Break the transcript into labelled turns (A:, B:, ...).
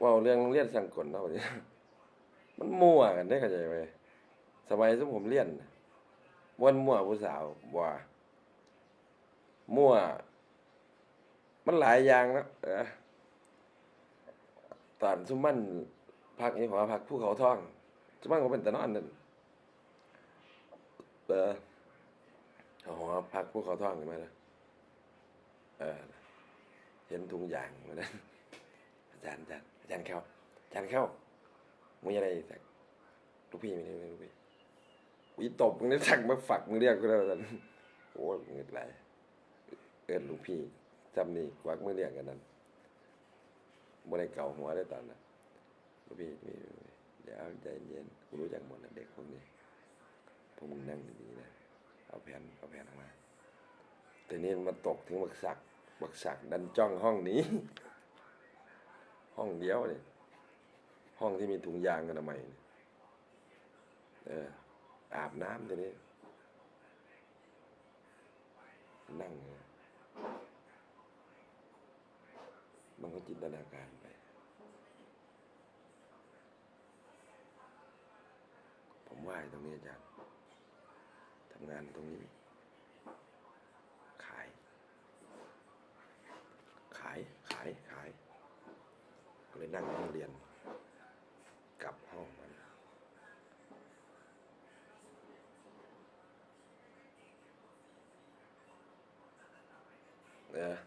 A: ว่าเรื่องเรียนสังกลเนาะบัดนี้มันมั่วกันได้เข้าใจไหมสมัยที่ผมเรียนน่ะม่วนมั่วผู้สาวบ่ว่ามั่ว มันหลายอย่างนะตอนซุมมันพักนี่หอพักภูเขาท่องซุมมันก็เป็นตะนอนนั่นเออเอาหอพักภูเขาท่องกันมาแล้วเออเห็นถุงยางมานั้น อาจารย์อาจารย์อาจารย์เข้าอาจารย์เข้ามึงยังไงสักลูกพี่ไม่ได้ไม่ลูกพี่วิตบมึงได้สั่งมาฝักมึงเรียกกูแล้วกันโอ้ยมึงเงิดไหลยเอินลูกพี่จำนี่ควักมือเรียกกันนั้นบ่ได้เก่าหัวได้ตอนนั้นลูกพี่มีเดี๋ยวใจเย็นกูรู้จักหมดนะเด็กพวกนี้พวกมึงนั่งดีๆนะเอาแผ่นเอาแผ่นออกมาแต่นี่มันมาตกถึงบักสักบักสักดันจ้องห้องนี้ ห้องเดียวเนี่ยห้องที่มีถุงยางอนามัยเนี่ยเอออาบน้ำตัวนี้ นั่ง มันก็จินตนาการไป ผมว่าไอ้ตรงนี้อาจารย์ทำงานตรงนี้ ขาย ขาย ขาย ขาย เลยนั่งห้องเรียน กลับห้องมันเนี่ย